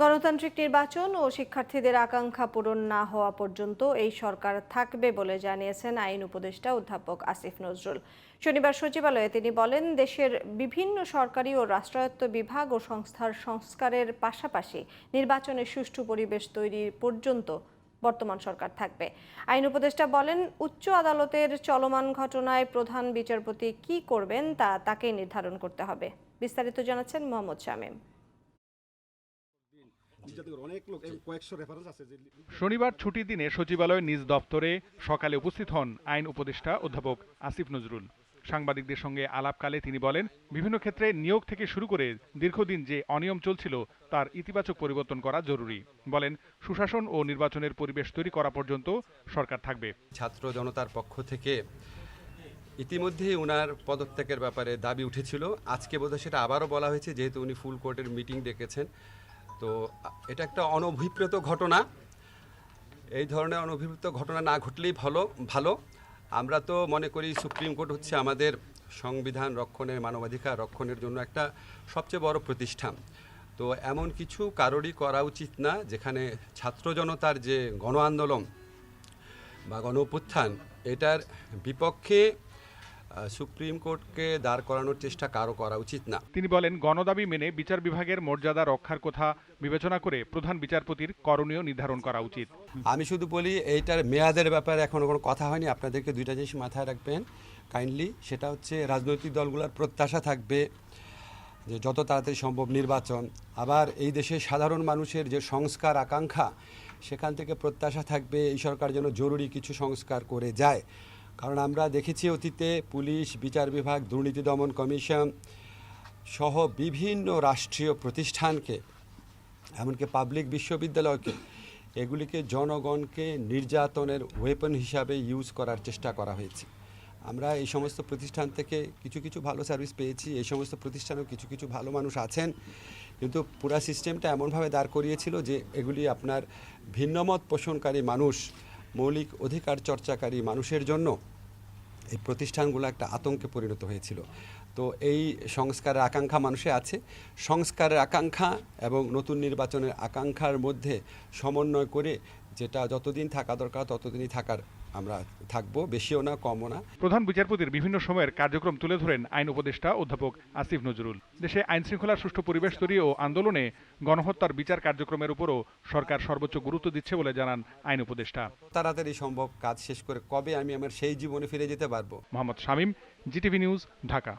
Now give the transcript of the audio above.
গণতান্ত্রিক নির্বাচন ও শিক্ষার্থীদের আকাঙ্ক্ষা পূরণ না হওয়া পর্যন্ত এই সরকার থাকবে বলে জানিয়েছেন আইন উপদেষ্টা অধ্যাপক আসিফ নজরুল। শনিবার সচিবালয়ে তিনি বলেন, দেশের বিভিন্ন সরকারি ও রাষ্ট্রায়ত্ত বিভাগ ও সংস্থার সংস্কারের পাশাপাশি নির্বাচনের সুষ্ঠু পরিবেশ তৈরি পর্যন্ত বর্তমান সরকার থাকবে। আইন উপদেষ্টা বলেন, উচ্চ আদালতের চলমান ঘটনায় প্রধান বিচারপতি কি করবেন তা তাকেই নির্ধারণ করতে হবে। বিস্তারিত জানাচ্ছেন মোহাম্মদ শামীম নির্যাতনের অনেক লোক এই কয়েকশো রেফারেন্স আছে যে শনিবার ছুটির দিনে সচিবালয় নিজ দপ্তরে সকালে উপস্থিত হন আইন উপদেষ্টা অধ্যাপক আসিফ নজরুল। সাংবাদিকদের সঙ্গে আলাপকালে তিনি বলেন বিভিন্ন ক্ষেত্রে নিয়োগ থেকে শুরু করে দীর্ঘদিন যে অনিয়ম চলছিল তার ইতিবাচক পরিবর্তন করা জরুরি। বলেন সুশাসন ও নির্বাচনের পরিবেশ তৈরি করা পর্যন্ত সরকার থাকবে। ছাত্র জনতার পক্ষ থেকে ইতিমধ্যেই ওনার পদত্যাগের ব্যাপারে দাবি উঠেছিল। আজকে বোধহয় সেটা আবারও বলা হয়েছে যেহেতু উনি ফুল কোর্টের মিটিং ডেকেছেন। তো এটা একটা অনভিপ্রেত ঘটনা। এই ধরনের অনভিপ্রেত ঘটনা না ঘটলেই ভালো ভালো। আমরা তো মনে করি সুপ্রিম কোর্ট হচ্ছে আমাদের সংবিধান রক্ষণের, মানবাধিকার রক্ষণের জন্য একটা সবচেয়ে বড় প্রতিষ্ঠান। তো এমন কিছু কারোরই করা উচিত না, যেখানে ছাত্র জনতার যে গণ আন্দোলন বা গণ অভ্যুত্থান, এটার বিপক্ষে সুপ্রিম কোর্টকে দাঁড় করানোর চেষ্টা কারও করা উচিত না। তিনি বলেন গণদাবি মেনে বিচার বিভাগের মর্যাদা রক্ষার কথা বিবেচনা করে প্রধান বিচারপতির করণীয় নির্ধারণ করা উচিত। আমি শুধু বলি এইটার মেয়াদের ব্যাপারে এখনও কোনো কথা হয়নি। আপনাদেরকে দুইটা জিনিস মাথায় রাখবেন কাইন্ডলি সেটা হচ্ছে রাজনৈতিক দলগুলোর প্রত্যাশা থাকবে যে যত তাড়াতাড়ি সম্ভব নির্বাচন। আবার এই দেশে সাধারণ মানুষের যে সংস্কার আকাঙ্ক্ষা সেখান থেকে প্রত্যাশা থাকবে এই সরকার যেন জরুরি কিছু সংস্কার করে যায়। কারণ আমরা দেখেছি অতীতে পুলিশ, বিচার বিভাগ, দুর্নীতি দমন কমিশন সহ বিভিন্ন রাষ্ট্রীয় প্রতিষ্ঠানকে, এমনকি পাবলিক বিশ্ববিদ্যালয়কে, এগুলিকে জনগণকে নির্যাতনের ওয়েপন হিসাবে ইউজ করার চেষ্টা করা হয়েছে। আমরা এই সমস্ত প্রতিষ্ঠান থেকে কিছু কিছু ভালো সার্ভিস পেয়েছি, এই সমস্ত প্রতিষ্ঠানেও কিছু কিছু ভালো মানুষ আছেন, কিন্তু পুরা সিস্টেমটা এমনভাবে দাঁড় করিয়েছিল যে এগুলি আপনার ভিন্নমত পোষণকারী মানুষ মৌলিক অধিকার চর্চাকারী মানুষের জন্য এই প্রতিষ্ঠানগুলো একটা আতঙ্কে পরিণত হয়েছিল। তো এই সংস্কারের আকাঙ্ক্ষা মানুষে আছে। সংস্কারের আকাঙ্ক্ষা এবং নতুন নির্বাচনের আকাঙ্ক্ষার মধ্যে সমন্বয় করে যেটা যতদিন থাকা দরকার ততদিনই থাকার আমরা থাকব বেশিও না কমও না। প্রধান বিচারপতির বিভিন্ন সময়ের কার্যক্রম তুলে ধরেন আইন উপদেষ্টা অধ্যাপক আসিফ নজরুল। দেশে আইন শৃঙ্খলার সুষ্ঠু পরিবেশ তৈরি ও আন্দোলনে গণহত্যার বিচার কার্যক্রমের উপরও সরকার সর্বোচ্চ গুরুত্ব দিচ্ছে বলে জানান আইন উপদেষ্টা। তাড়াতাড়ি সম্ভব কাজ শেষ করে কবে আমি আমার সেই জীবনে ফিরে যেতে পারব? Mohammad Shamim G T V news Dhaka.